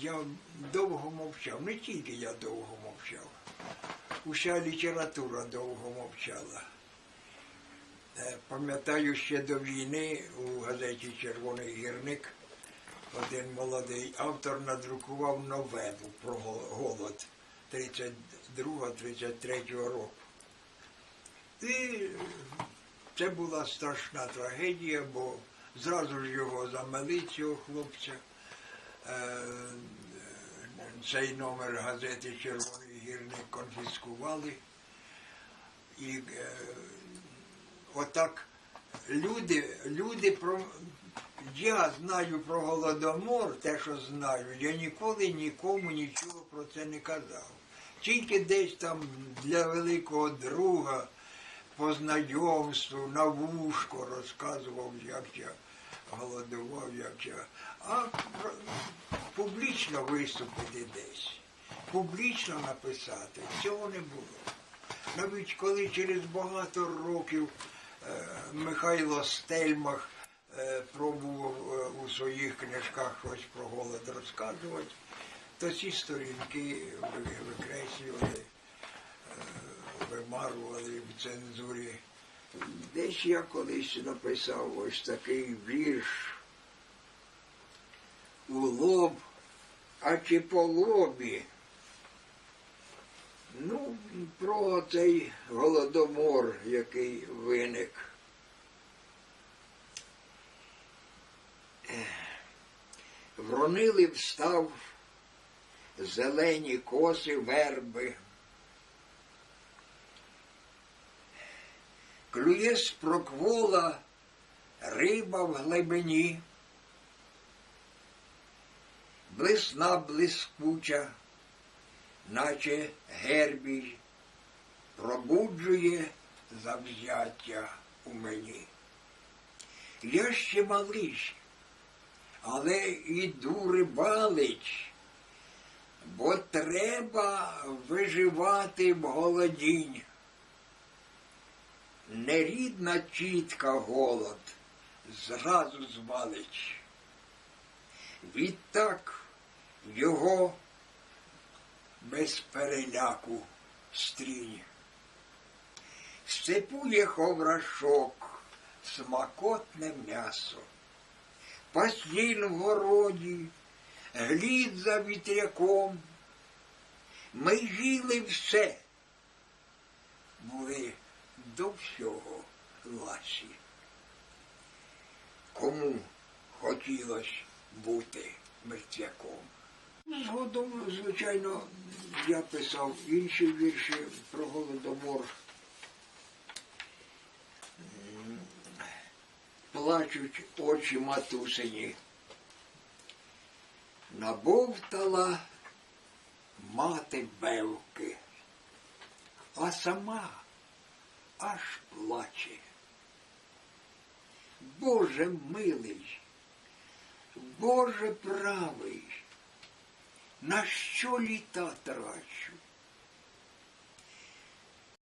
я довго мовчав, не тільки я довго мовчав. Уся література довго мовчала. Е, Пам'ятаю ще до війни у газеті Червоний гірник один молодий автор надрукував новелу про голод 32-33 року. І це була страшна трагедія, бо зразу ж його замели цього хлопця. Е, Цей номер газети Червоний гірник конфіскували. І е, отак люди, люди про. Я знаю про голодомор, те, що знаю, я ніколи нікому нічого про це не казав. Тільки десь там для великого друга по знайомству на вушко розказував, як я голодував, як я. А публічно виступити десь, публічно написати, цього не було. Навіть коли через багато років е, Михайло Стельмах е, пробував е, у своїх книжках щось про голод розказувати, то ці сторінки викреслювали, вимарували в цензурі. Десь я колись написав ось такий вірш у лоб, а чи по лобі. Ну, про цей голодомор, який виник. Вронили встав зелені коси верби. Клює з проквола риба в глибині. Блисна блискуча, наче гербій, пробуджує завзяття у мені. Я ще малий, але іду рибалить, бо треба виживати в голодінь. Нерідна тітка голод зразу звалить. Відтак його без переляку стрінь. Сцепує ховрашок, смакотне м'ясо. Пастіль в городі, глід за вітряком. Ми жили все, були до всього ласі. Кому хотілося бути мертвяком? Згодом, звичайно, я писав інші вірші про голодомор. Плачуть очі матусині. Набовтала мати бевки, а сама аж плаче. Боже милий, Боже правий, на що літа трачу?